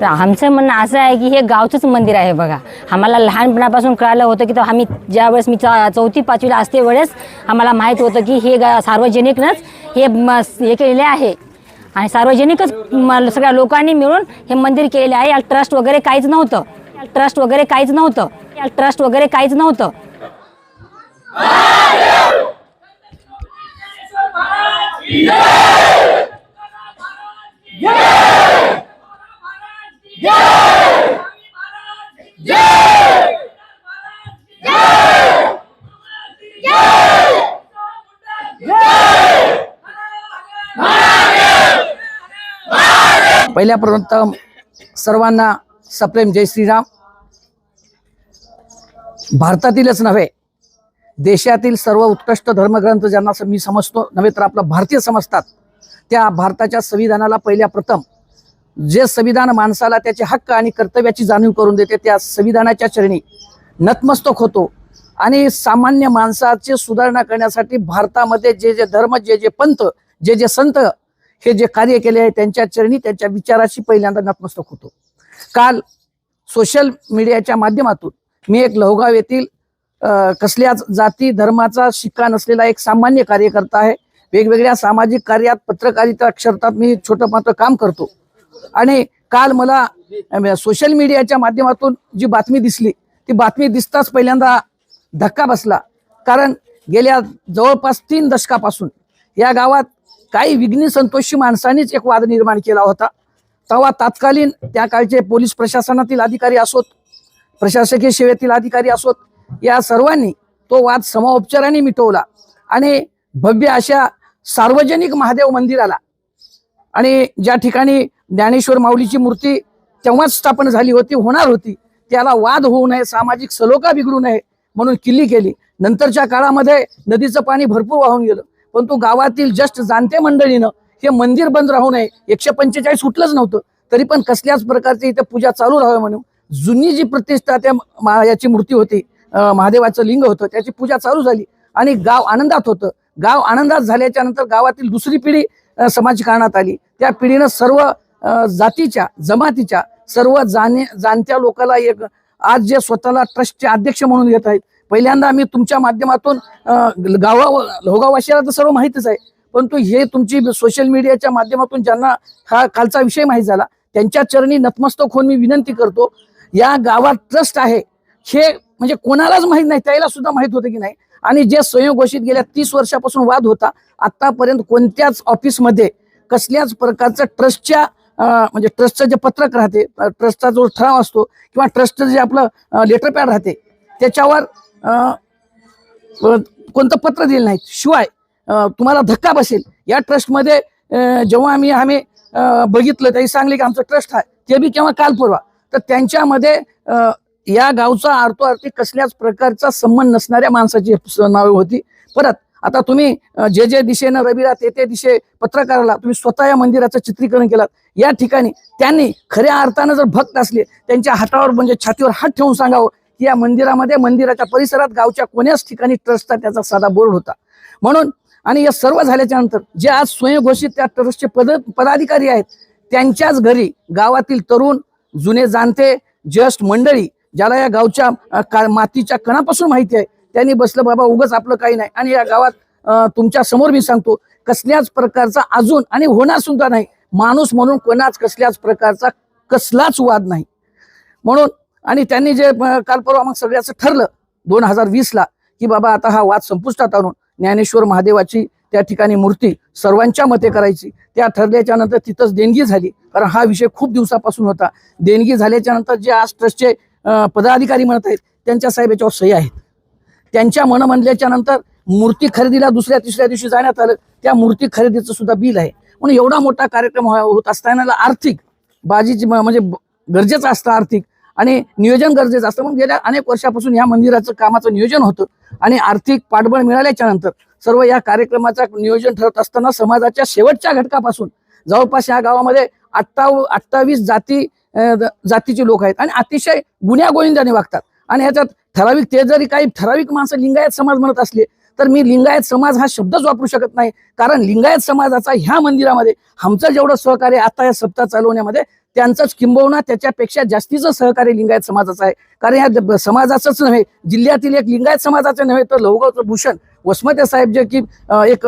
तर आमचं म्हणणं असं आहे की हे गावचंच मंदिर आहे बघा. आम्हाला लहानपणापासून कळालं होतं की तो आम्ही ज्यावेळेस मी चा- चौथी पाचवीला असते वेळेस आम्हाला माहीत होतं की हे गा सार्वजनिकनंच हे म- हे केलेले आहे. आणि सार्वजनिकच म- सगळ्या लोकांनी मिळून हे मंदिर केलेले आहे. याला ट्रस्ट वगैरे काहीच नव्हतं. याला ट्रस्ट वगैरे काहीच नव्हतं. याला ट्रस्ट वगैरे काहीच नव्हतं. पहिल्या प्रथम सर्वांना सप्रेम जय श्रीराम. भारतातीलच नव्हे देशातील सर्व उत्कृष्ट धर्मग्रंथ ज्यांना मी समजतो नव्हे तर आपला भारतीय समजतात त्या भारताच्या संविधानाला पहिल्या प्रथम जे संविधान माणसाला त्याचे हक्क आणि कर्तव्याची जाणीव करून देते त्या संविधानाच्या चरणी नतमस्तक होतो. आणि सामान्य माणसाची सुधारणा करण्यासाठी भारतामध्ये जे जे धर्म जे जे पंथ जे जे संत हे जे कार्य केले आहे त्यांच्या चरणी त्यांच्या विचाराशी पहिल्यांदा नतमस्तक होतो. काल सोशल मीडियाच्या माध्यमातून मी एक लहगाव येथील कसल्याच जाती धर्माचा शिक्का नसलेला एक सामान्य कार्यकर्ता आहे. वेगवेगळ्या सामाजिक कार्यात पत्रकारिता क्षेत्रात मी छोटं मात्र काम करतो. आणि काल मला सोशल मीडियाच्या माध्यमातून जी बातमी दिसली ती बातमी दिसताच पहिल्यांदा धक्का बसला. कारण गेल्या जवळपास तीन दशकापासून या गावात काही विघ्नी संतोषी माणसांनीच एक वाद निर्माण केला होता. तेव्हा तात्कालीन त्या काळचे पोलीस प्रशासनातील अधिकारी असोत प्रशासकीय सेवेतील अधिकारी असोत या सर्वांनी तो वाद समोपचाराने मिटवला. आणि भव्य अशा सार्वजनिक महादेव मंदिराला आणि ज्या ठिकाणी ज्ञानेश्वर माऊलीची मूर्ती तेव्हाच स्थापन झाली होती होणार होती. त्याला वाद होऊ नये सामाजिक सलोखा बिघडू नये म्हणून किल्ली केली. नंतरच्या काळामध्ये नदीचं पाणी भरपूर वाहून गेलं. परंतु गावातील जस्ट जाणते मंडळीनं हे मंदिर बंद राहू नये एकशे पंचेचाळीस सुटलंच नव्हतं. तरी पण कसल्याच प्रकारची इथे पूजा चालू राहावी म्हणून जुनी जी प्रतिष्ठा त्या मा- याची मूर्ती होती महादेवाचं लिंग होतं त्याची पूजा चालू झाली. आणि गाव आनंदात होतं. गाव आनंदात झाल्याच्यानंतर गावातील दुसरी पिढी समाजकारणात आली. त्या पिढीनं सर्व जातीच्या जमातीच्या सर्व जाणे जाणत्या लोकाला एक आज जे स्वतःला ट्रस्टचे अध्यक्ष म्हणून येत आहेत. पहिल्यांदा मी तुमच्या माध्यमातून गावा लोगावाशियाला तर सर्व माहितीच आहे. परंतु हे तुमची सोशल मीडियाच्या माध्यमातून ज्यांना हा कालचा विषय माहीत झाला त्यांच्या चरणी नतमस्तक होऊन मी विनंती करतो या गावात ट्रस्ट आहे. हे म्हणजे कोणालाच माहीत नाही त्याला सुद्धा माहीत होतं की नाही. आणि जे संयोगोषित गेल्या तीस वर्षापासून वाद होता आतापर्यंत कोणत्याच ऑफिसमध्ये कसल्याच प्रकारचं ट्रस्टच्या म्हणजे ट्रस्टचं जे पत्रक राहते ट्रस्टचा जो ठराव असतो किंवा ट्रस्टचं जे आपलं लेटर पॅड राहते त्याच्यावर कोणतं पत्र दिलं नाही. शिवाय तुम्हाला धक्का बसेल. या ट्रस्टमध्ये जेव्हा आम्ही आम्ही बघितलं त्यांनी सांगले की आमचं ट्रस्ट आहे. ते बी केव्हा काल परवा. तर त्यांच्यामध्ये या गावचा अर्थार्थी कसल्याच प्रकारचा संबंध नसणाऱ्या माणसाची नावे होती. परत आता तुम्ही जे जे दिशेनं रविरा ते ते दिशे पत्रकाराला तुम्ही स्वतः या मंदिराचं चित्रीकरण केलात. या ठिकाणी त्यांनी खऱ्या अर्थानं जर भक्त असले त्यांच्या हातावर म्हणजे छातीवर हात ठेवून सांगावं की या मंदिरामध्ये मंदिराच्या परिसरात गावच्या कोण्याच ठिकाणी ट्रस्टचा त्याचा साधा बोर्ड होता. म्हणून आणि या सर्व झाल्याच्यानंतर जे आज स्वयंघोषित त्या ट्रस्टचे पद पदाधिकारी आहेत त्यांच्याच घरी गावातील तरुण जुने जाणते ज्येष्ठ मंडळी ज्याला या गावच्या मातीच्या कणापासून माहिती आहे त्यांनी बसलं बाबा उगच आपलं काही नाही. आणि या गावात तुमच्यासमोर मी सांगतो कसल्याच प्रकारचा अजून आणि होणार सुद्धा नाही. माणूस म्हणून कोणाच कसल्याच प्रकारचा कसलाच वाद नाही. म्हणून आणि त्यांनी जे काल परवा मग सगळ्याचं ठरलं दोन हजार वीसला की बाबा आता हा वाद संपुष्टात आणून ज्ञानेश्वर महादेवाची त्या ठिकाणी मूर्ती सर्वांच्या मते करायची. त्या ठरल्याच्या नंतर तिथंच देणगी झाली. कारण हा विषय खूप दिवसापासून होता. देणगी झाल्याच्यानंतर जे आज ट्रस्टचे पदाधिकारी म्हणत आहेत त्यांच्या साहेब याच्यावर सही आहेत. त्यांच्या मन म्हणल्याच्या नंतर मूर्ती खरेदीला दुसऱ्या तिसऱ्या दिवशी जाण्यात आलं. त्या मूर्ती खरेदीचं सुद्धा बिल आहे. म्हणून एवढा मोठा कार्यक्रम हो-, होत असताना आर्थिक बाजीची म्हणजे गरजेचं असतं आर्थिक आणि नियोजन गरजेचं असतं. म्हणून गेल्या अनेक वर्षापासून या मंदिराचं कामाचं नियोजन होतं आणि आर्थिक पाठबळ मिळाल्याच्या नंतर सर्व या कार्यक्रमाचं नियोजन ठरत असताना समाजाच्या शेवटच्या घटकापासून जवळपास या गावामध्ये अठ्ठाव अठ्ठावीस जाती जातीचे लोक आहेत आणि अतिशय गुन्ह्या गोविंदाने वागतात. आणि ह्याच्यात ठराविक ते जरी काही ठराविक माणसं लिंगायत समाज म्हणत असले तर मी लिंगायत समाज हा शब्दच वापरू शकत नाही. कारण लिंगायत समाजाचा ह्या मंदिरामध्ये आमचं जेवढं सहकार्य आता या सप्ताह चालवण्यामध्ये त्यांचंच किंबहुना त्याच्यापेक्षा जास्तीचं सहकार्य लिंगायत समाजाचं आहे. कारण या समाजाचंच नव्हे जिल्ह्यातील एक लिंगायत समाजाचं नव्हे तर लवगावचं भूषण वसमते साहेब जे की एक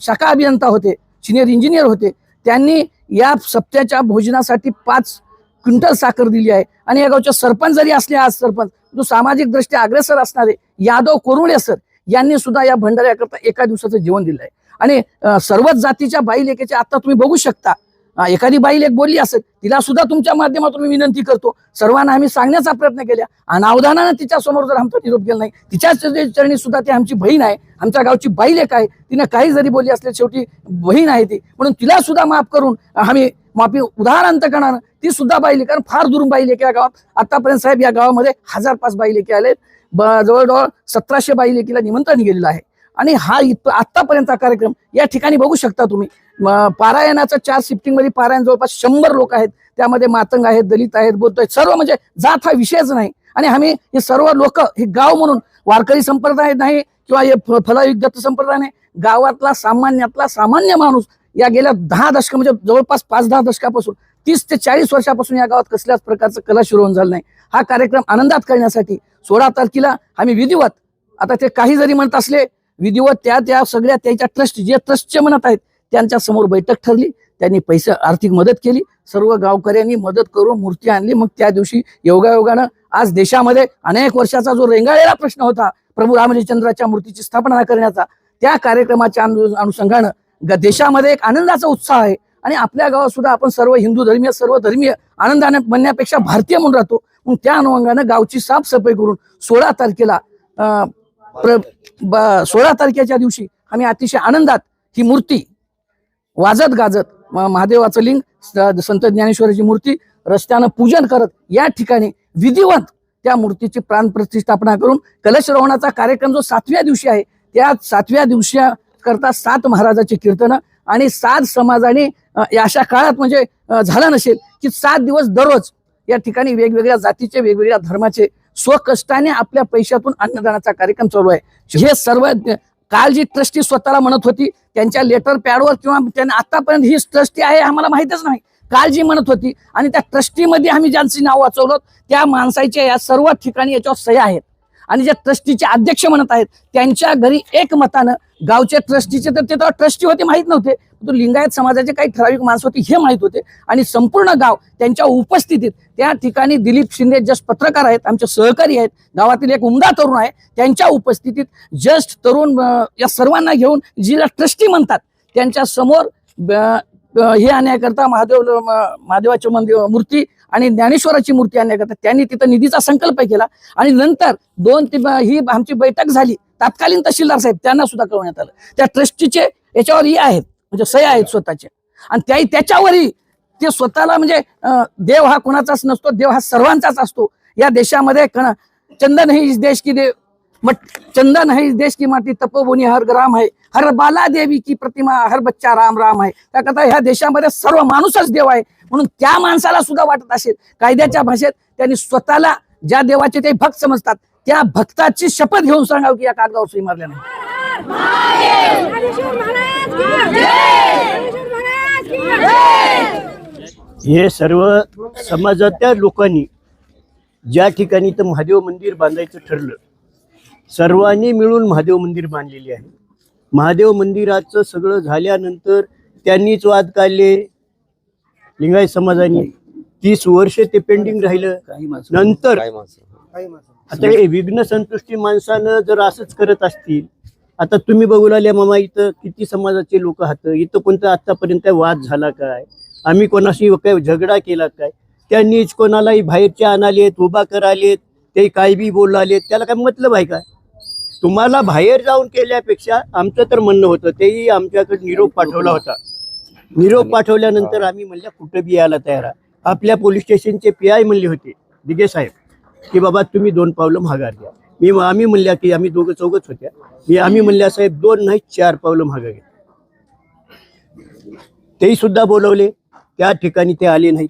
शाखा अभियंता होते सिनियर इंजिनियर होते त्यांनी या सप्त्याच्या भोजनासाठी पाच क्विंटल साखर दिली आहे. आणि या गावच्या सरपंच जरी असले आज सरपंच जो सामाजिक दृष्ट्या अग्रेसर असणारे यादव कोरुळे सर यांनी सुद्धा या भंडाऱ्याकरता एका दिवसाचं जीवन दिलं आहे. आणि सर्वच जातीच्या बाई लेखेच्या आता तुम्ही बघू शकता. एखादी बाई लेख बोलली असेल तिला सुद्धा तुमच्या माध्यमातून मी विनंती करतो. सर्वांना आम्ही सांगण्याचा प्रयत्न केला. अनावधानानं तिच्या समोर जर आमचा निरोप गेला नाही तिच्या चरणी सुद्धा ती आमची बहीण आहे. आमच्या गावची बाई लेख आहे. तिनं काही जरी बोलली असले शेवटी बहीण आहे ती. म्हणून तिला सुद्धा माफ करून आम्ही माफी उदाहरण करणार. ती सुद्धा बाई लेख कारण फार दुरून बाई लेखी या गावात. आतापर्यंत साहेब या गावामध्ये हजार पाच बाई लेखी आले जवळजवळ सतराशे बाई लेखीला निमंत्रण गेलेलं आहे. आणि हा इत आतापर्यंतचा कार्यक्रम या ठिकाणी बघू शकता तुम्ही. पारायणाचा चार शिफ्टिंगमध्ये पारायण जवळपास शंभर लोक आहेत. त्यामध्ये मातंग आहेत दलित आहेत बौद्ध आहेत. सर्व म्हणजे जात हा विषयच नाही. आणि आम्ही हे सर्व लोक हे गाव म्हणून वारकरी संप्रदाय नाही किंवा हे फ- दत्त संप्रदाय नाही. गावातला सामान्यातला सामान्य माणूस या गेल्या दहा दशक म्हणजे जवळपास पाच दहा दशकापासून तीस ते चाळीस वर्षापासून या गावात कसल्याच प्रकारचं कला शिरवून झालं नाही. हा कार्यक्रम आनंदात करण्यासाठी सोळा तारखेला आम्ही विधिवत आता ते काही जरी म्हणत असले विधिवत त्या त्या सगळ्या त्याच्या ट्रस्ट जे ट्रस्टचे म्हणत आहेत त्यांच्यासमोर बैठक ठरली. त्यांनी पैसे आर्थिक मदत केली. सर्व गावकऱ्यांनी मदत करून मूर्ती आणली. मग त्या दिवशी योगायोगानं आज देशामध्ये अनेक वर्षाचा जो रेंगाळलेला प्रश्न होता प्रभू रामचंद्राच्या मूर्तीची स्थापना करण्याचा त्या कार्यक्रमाच्या अनु अनुषंगानं ग- देशामध्ये एक आनंदाचा उत्साह आहे. आणि आपल्या गावात सुद्धा आपण सर्व हिंदू धर्मीय सर्व धर्मीय आनंदाने म्हणण्यापेक्षा भारतीय म्हणून राहतो. मग त्या अनुषंगानं गावची साफसफाई करून सोळा तारखेला प्र- ब- सोळा तारखेच्या दिवशी आम्ही अतिशय आनंदात ही मूर्ती वाजत गाजत महादेवाचं लिंग संत ज्ञानेश्वराची मूर्ती रस्त्यानं पूजन करत या ठिकाणी विधिवत त्या मूर्तीची प्राण प्रतिष्ठापना करून कलश कार्यक्रम जो सातव्या दिवशी आहे त्या सातव्या दिवशी करता सात महाराजाची कीर्तनं आणि सात समाजाने अशा काळात म्हणजे झाला झालं नसेल की सात दिवस दररोज या ठिकाणी वेगवेगळ्या जातीचे वेगवेगळ्या धर्माचे स्वकष्टाने आपल्या पैशातून अन्नदानाचा कार्यक्रम चालू आहे. हे सर्व काल जी ट्रस्टी स्वतःला म्हणत होती त्यांच्या लेटर पॅडवर किंवा त्यांना आतापर्यंत ही ट्रस्टी आहे आम्हाला माहितच नाही. काल जी म्हणत होती आणि त्या ट्रस्टीमध्ये आम्ही ज्यांची नाव वाचवलं त्या माणसाच्या या सर्व ठिकाणी याच्यावर सह्या आहेत. आणि जे ट्रस्टीचे अध्यक्ष म्हणत आहेत त्यांच्या घरी एक मतानं ट्रस्टीचे तर ते तेव्हा ट्रस्टी होते माहीत नव्हते. तो लिंगायत समाजाचे काही ठराविक माणसं होती हे माहीत होते. आणि संपूर्ण गाव त्यांच्या उपस्थितीत त्या ठिकाणी दिलीप शिंदे जस्ट पत्रकार आहेत आमचे सहकारी आहेत गावातील एक उमदा तरुण आहे त्यांच्या उपस्थितीत जस्ट तरुण या सर्वांना घेऊन जिला ट्रस्टी म्हणतात. त्यांच्यासमोर हे आणण्याकरता महादेव महादेवाची मंदिर मूर्ती आणि ज्ञानेश्वराची मूर्ती आणण्याकरता त्यांनी तिथं निधीचा संकल्प केला. आणि नंतर दोन ती ही आमची बैठक झाली. तत्कालीन तहसीलदार साहेब त्यांना सुद्धा कळवण्यात आलं. त्या ट्रस्टीचे याच्यावर हे आहेत म्हणजे सह्य आहेत स्वतःचे. आणि त्या त्याच्यावरही ते स्वतःला म्हणजे देव हा कोणाचाच नसतो देव हा सर्वांचाच असतो. या देशामध्ये कण- चंदन है देश की देव चंदन है इस देश की माटी तपोभूमी हर ग्राम है हर बाला देवी की प्रतिमा हर बच्चा राम राम आहे त्याकरता ह्या देशामध्ये सर्व माणूसच देव आहे म्हणून त्या माणसाला सुद्धा वाटत असेल कायद्याच्या भाषेत त्यांनी स्वतःला ज्या देवाचे ते भक्त समजतात त्या भक्ताची शपथ घेऊन सांगावं की या कागदावर सही मारल्या नाही. हे सर्व समाजातल्या लोकांनी ज्या ठिकाणी तर महादेव मंदिर बांधायचं ठरलं सर्वांनी मिळून महादेव मंदिर बांधलेले आहे. महादेव मंदिराचं सगळं झाल्यानंतर त्यांनीच वाद काढले. लिंगायत समाजाने तीस वर्ष ते पेंडिंग राहिलं. नंतर आता हे विघ्न संतुष्टी माणसानं जर असंच करत असतील आता तुम्ही बघू लागल्या मामा इथं किती समाजाचे लोक आहात इथं कोणता आतापर्यंत वाद झाला काय? आम्ही कोणाशी काय झगडा केला काय? त्यांनीच कोणालाही बाहेरच्या आणालेत उभा करालेत ते काय बी बोललालेत त्याला काय मतलब आहे काय तुम्हाला बाहेर जाऊन केल्यापेक्षा आमचं तर म्हणणं होतं तेही आमच्याकडे निरोप पाठवला होता. निरोप पाठवल्यानंतर आम्ही म्हणल्या कुठं बी यायला तयार आहे? आपल्या पोलीस स्टेशनचे पी आय म्हणले होते दिगे साहेब की बाबा तुम्ही दोन पावलं माघार घ्या. मी आम्ही म्हणल्या की आम्ही दोघं चौघच होत्या. मी आम्ही म्हणल्या साहेब दोन नाही चार पावलं माघार घ्या. तेही सुद्धा बोलवले त्या ठिकाणी ते आले नाही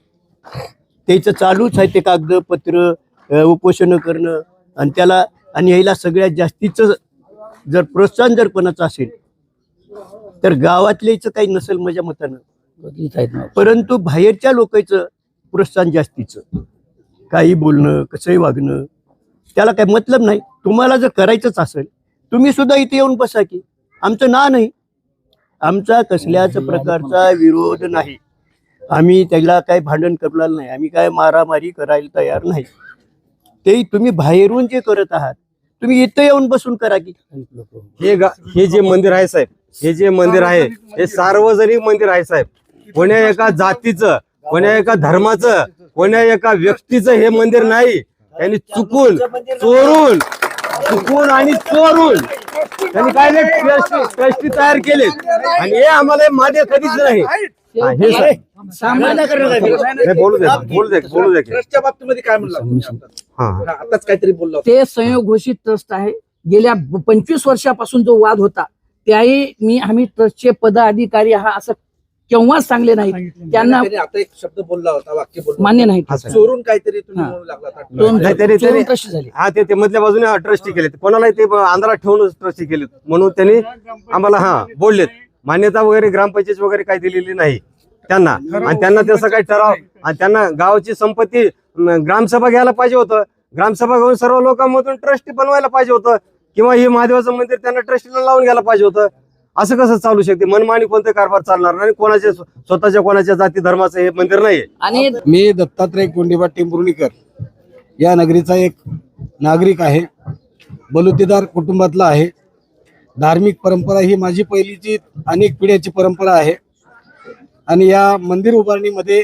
त्याचं चालूच आहे ते कागदपत्र उपोषण करणं आणि त्याला आणि यायला सगळ्यात जास्तीचं जर प्रोत्साहन जर कोणाचं असेल तर गावातल्याच काही नसेल माझ्या मतानं. परंतु बाहेरच्या लोकांचं प्रोत्साहन जास्तीचं. काही बोलणं कसंही वागणं त्याला काही मतलब नाही. तुम्हाला जर करायचंच असेल तुम्ही सुद्धा इथे येऊन बसा की. आमचं ना नाही. आमचा कसल्याच प्रकारचा विरोध नाही. आम्ही त्याला काही भांडण करणार नाही. आम्ही काय मारामारी करायला तयार नाही. ते तुम्ही बाहेरून जे करत आहात तुम्ही इथं येऊन बसून करा की. हे गा- हे जे मंदिर आहे साहेब हे जे मंदिर आहे हे सार्वजनिक मंदिर आहे साहेब. कोण्या एका जातीचं कोण्या एका धर्माचं कोण्या एका व्यक्तीचं हे मंदिर नाही. त्यांनी चुकून चोरून चुकून आणि चोरून त्यांनी काय ट्रस्टी ट्रस्टी तयार केले आणि हे आम्हाला मान्य कधीच नाही. हा, हे साहेब नाही, बोलू दे बोलू दे बोलू दे ट्रस्टच्या बाबतीमध्ये काय म्हणलं? हा. आताच काहीतरी बोललो. ते संयोग घोषित ट्रस्ट आहे. गेल्या पंचवीस वर्षापासून जो वाद होता त्याही मी आम्ही ट्रस्टचे पदाधिकारी हा असं केव्हाच सांगले नाही त्यांना त्यांनी आता एक शब्द बोलला होता वाक्य बोलला मान्य नाही हा. चोरून काहीतरी तुम्ही हा. म्हणू लागला होता. दोन नाही, तरी- चोरून तरी- ट्रस्ट झाले? हा ते ते मधल्या बाजूने ट्रस्टी केले कोणालाही ते अंधारात ठेवून ट्रस्टी केले म्हणून त्यांनी आम्हाला हा बोललेत. मान्यता वगैरे ग्रामपंचायत वगैरे काही दिलेली नाही त्यांना. आणि त्यांना तसं काही ठराव आणि त्यांना गावाची संपत्ती ग्रामसभा घ्यायला पाहिजे होतं. ग्रामसभा घेऊन सर्व लोकांमधून ट्रस्टी बनवायला पाहिजे होतं. किंवा हे महादेवाचं मंदिर त्यांना ट्रस्टीला लावून घ्यायला पाहिजे होतं. असं कसं चालू शकते? मनमानी कोणते कारभार चालणार नाही? कोणाच्या स्वतःच्या कोणाच्या जाती धर्माचं हे मंदिर नाहीये. आणि मी दत्तात्रय कोंडीबा टेंभुर्णीकर या नगरीचा एक नागरिक आहे. बलुतेदार कुटुंबातला आहे. धार्मिक परंपरा ही माझी पहिलीची अनेक पिढ्याची परंपरा आहे. आणि या मंदिर उभारणीमध्ये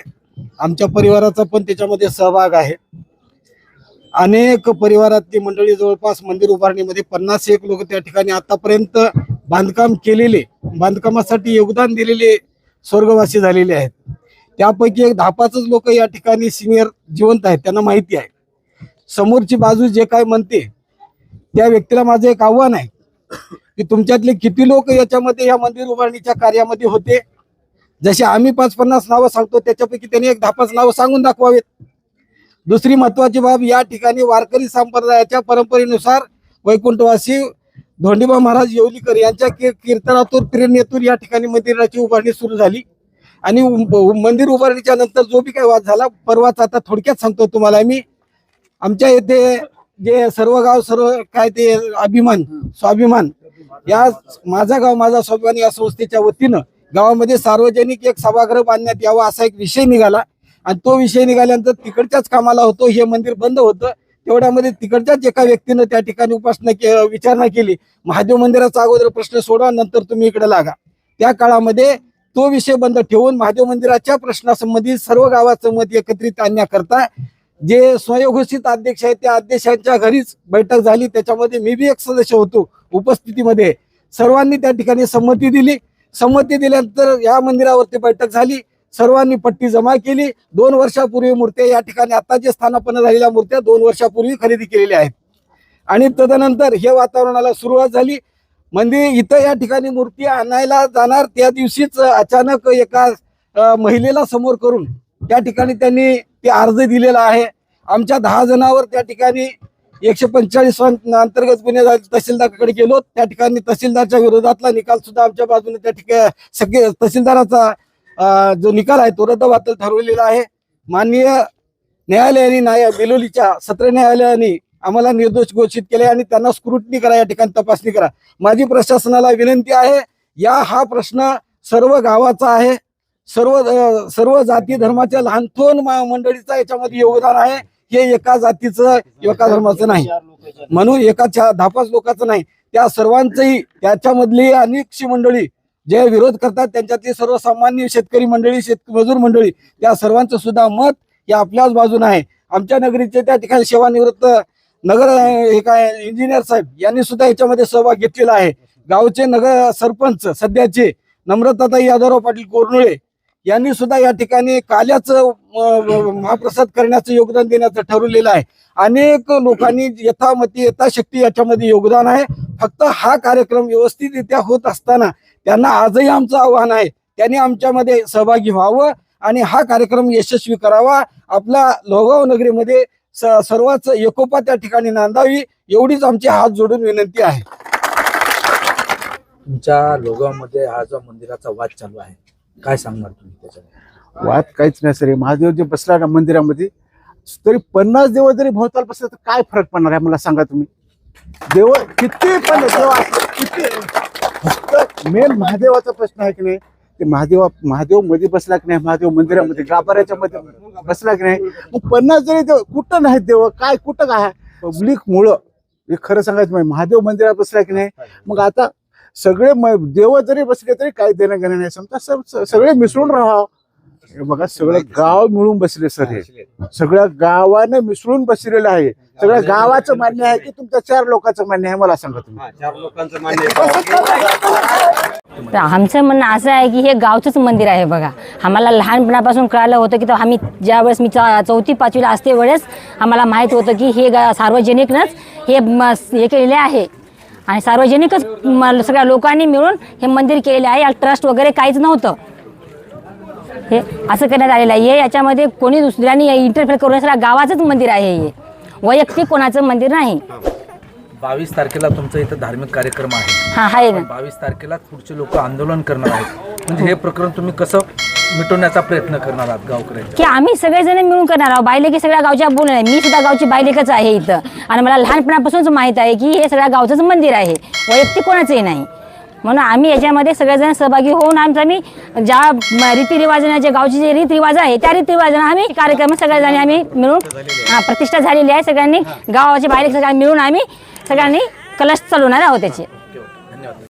आमच्या परिवाराचा पण त्याच्यामध्ये सहभाग आहे. अनेक परिवारातली मंडळी जवळपास मंदिर उभारणीमध्ये पन्नास एक लोक त्या ठिकाणी आतापर्यंत बांधकाम केलेले बांधकामासाठी योगदान दिलेले स्वर्गवासी झालेले आहेत. त्यापैकी एक दहा पाचच लोक या ठिकाणी सिनियर जिवंत आहेत त्यांना माहिती आहे. समोरची बाजू जे काय म्हणते त्या व्यक्तीला माझं एक आव्हान आहे. की तुमच्यातले किती लोक याच्यामध्ये या मंदिर उभारणीच्या कार्यामध्ये होते? जसे आम्ही पाच पन्नास नावं सांगतो त्याच्यापैकी त्यांनी एक दहा पाच नावं सांगून दाखवावेत. दुसरी महत्वाची बाब या ठिकाणी वारकरी संप्रदायाच्या परंपरेनुसार वैकुंठवासी धोंडीबा महाराज येवलीकर यांच्या की- कीर्तनातून प्रेरणेतून या ठिकाणी मंदिराची उभारणी सुरू झाली. आणि मंदिर उभारणीच्या नंतर जो बी काही वाद झाला परवाच आता थोडक्यात सांगतो तुम्हाला मी. आमच्या येथे जे सर्व गाव सर्व काय ते अभिमान स्वाभिमान. या माझा गाव माझा स्वाभिमान या संस्थेच्या वतीनं गावामध्ये सार्वजनिक एक सभागृह बांधण्यात यावा असा एक विषय निघाला. आणि तो विषय निघाल्यानंतर तिकडच्याच कामाला होतो हे मंदिर बंद होतं. तेवढ्यामध्ये तिकडच्याच एका व्यक्तीनं त्या ठिकाणी उपासना के विचारणा केली. महादेव मंदिराचा अगोदर प्रश्न सोडा नंतर तुम्ही इकडे लागा. त्या काळामध्ये तो विषय बंद ठेवून महादेव मंदिराच्या प्रश्नासंबंधी सर्व गावाचं मत एकत्रित आणण्याकरता जे स्वयंघोषित अध्यक्ष आहेत त्या अध्यक्षांच्या घरीच बैठक झाली. त्याच्यामध्ये मी बी एक सदस्य होतो उपस्थितीमध्ये. सर्वांनी त्या ठिकाणी संमती दिली. संमती दिल्यानंतर या मंदिरावरती बैठक झाली. सर्वांनी पट्टी जमा केली. दोन वर्षापूर्वी मूर्त्या या ठिकाणी आता जे स्थानापन्न झालेल्या मूर्त्या दोन वर्षापूर्वी खरेदी केलेल्या आहेत. आणि तदनंतर हे वातावरणाला सुरुवात झाली. मंदिर इथं या ठिकाणी मूर्ती आणायला जाणार त्या दिवशीच अचानक एका महिलेला समोर करून त्या ठिकाणी त्यांनी ते अर्ज दिलेला आहे. आमच्या दहा जणांवर त्या ठिकाणी एकशे पंचेचाळीस अंतर्गत गुन्हे तहसीलदाराकडे तहसीलदारकडे गेलो. त्या ठिकाणी तहसीलदारच्या विरोधातला निकाल सुद्धा आमच्या बाजूने त्या ठिकाणी सगळे तहसीलदाराचा जो निकाल आहे तो रद्दबातल ठरवलेला आहे. माननीय न्यायालयाने न्याय बेलोलीच्या सत्र न्यायालयाने आम्हाला निर्दोष घोषित केले आणि त्यांना स्क्रुटनी करा या ठिकाणी तपासणी करा. माझी प्रशासनाला विनंती आहे या हा प्रश्न सर्व गावाचा आहे. सर्व सर्व जाती धर्माच्या लहानथोन मंडळीचा याच्यामध्ये योगदान आहे. हे एका जातीचं एका धर्माचं नाही. म्हणून एका चा- दहा पाच लोकांचं नाही. त्या सर्वांचंही त्याच्यामधली अनेकशी मंडळी जे विरोध करतात त्यांच्यातली सर्वसामान्य शेतकरी मंडळी शेत मजूर मंडळी त्या सर्वांचं सुद्धा मत हे आपल्याच बाजून आहे. आमच्या नगरीचे त्या ठिकाणी सेवानिवृत्त नगर हे काय इंजिनियर साहेब यांनी सुद्धा याच्यामध्ये सहभाग घेतलेला आहे. गावचे नगर सरपंच सध्याचे नम्रताताई यादवराव पाटील कोरनुळे यांनी सुद्धा या ठिकाणी काल्याचं महाप्रसाद करण्याचं योगदान देण्याचं ठरवलेलं आहे. अनेक लोकांनी यथामती यथाशक्ती याच्यामध्ये योगदान आहे. फक्त हा कार्यक्रम व्यवस्थितरित्या होत असताना त्यांना आजही आमचं आव्हान आहे. त्यांनी आमच्यामध्ये सहभागी व्हावं आणि हा कार्यक्रम यशस्वी करावा. आपला लोहगाव नगरीमध्ये स- सर्वच एकोपा त्या ठिकाणी नांदावी एवढीच आमची हात जोडून विनंती आहे. तुमच्या लोगावमध्ये हा जो मंदिराचा वाद चालू आहे काय सांगणार तुम्ही त्याच्यामध्ये? वाद काहीच नाही सर. हे महादेव जे बसला ना मंदिरामध्ये तरी पन्नास देव जरी भोवताल बसले तर काय फरक पडणार आहे मला सांगा तुम्ही? देव किती पण देव किती? फक्त मेन महादेवाचा प्रश्न आहे की नाही ते महादेवा महादेवमध्ये बसला की नाही महादेव मंदिरामध्ये गाभाऱ्याच्या मध्ये बसला की नाही मग पन्नास जरी देव कुठं नाही देव काय कुठं काय? पब्लिक मुळं. हे खरं सांगायचं म्हणजे महादेव मंदिरात बसला की नाही मग आता सगळे म- देव जरी बसले तरी काही देणं घेणं नाही. समजा सगळे मिसळून राहा. बघा सगळं गाव मिळून बसले सर हे. सगळ्या गावाने मिसळून बसलेलं आहे. सगळ्या गावाचं मान्य आहे की तुमच्या चार लोकांचं मान्य आहे मला सांगा तुम्ही. हा, चार लोकांचं मान्य आहे. तर आमचं म्हणणं असं आहे की हे गावचंच मंदिर आहे बघा. आम्हाला लहानपणापासून कळालं होतं की आम्ही ज्या वेळेस मी चा- चौथी पाचवीला असते वेळेस आम्हाला माहीत होतं की हे गा सार्वजनिकनंच हे हे केलेले आहे. आणि सार्वजनिकच सगळ्या लोकांनी मिळून हे मंदिर केलेले आहे. या ट्रस्ट वगैरे काहीच नव्हतं. हे असं करण्यात आलेलं आहे. हे याच्यामध्ये कोणी दुसऱ्यांनी इंटरफेअर करून सगळ्या गावाचंच मंदिर आहे हे. वैयक्तिक कोणाचं मंदिर नाही. बावीस तारखेला तुमचा इथं धार्मिक कार्यक्रम आहे. हा आहे ना. बावीस तारखेला पुढचे लोक आंदोलन करणार आहेत. म्हणजे हे प्रकरण तुम्ही कसं मिटवण्याचा प्रयत्न करणार आहात गावकऱ्यांच्या. की आम्ही सगळेजण मिळून करणार आहोत. बायलेकी सगळ्या गावच्या बोलून आहे. मी सुद्धा गावची बायलेकच आहे इथं. आणि मला लहानपणापासूनच माहीत आहे की हे सगळ्या गावचंच मंदिर आहे. वैयक्तिक कोणाचंही नाही. म्हणून आम्ही याच्यामध्ये सगळेजण सहभागी होऊन आमचं आम्ही ज्या म- रीतिरिवाजाने जे गावचे जे रीतिरिवाज आहे त्या रीतिरिवाजाने आम्ही कार्यक्रम सगळ्याजणी आम्ही मिळून हा, प्रतिष्ठा झालेली आहे. सगळ्यांनी गावाचे बाहेर सगळ्यांनी मिळून आम्ही सगळ्यांनी कलश चालवणार आहोत त्याचे.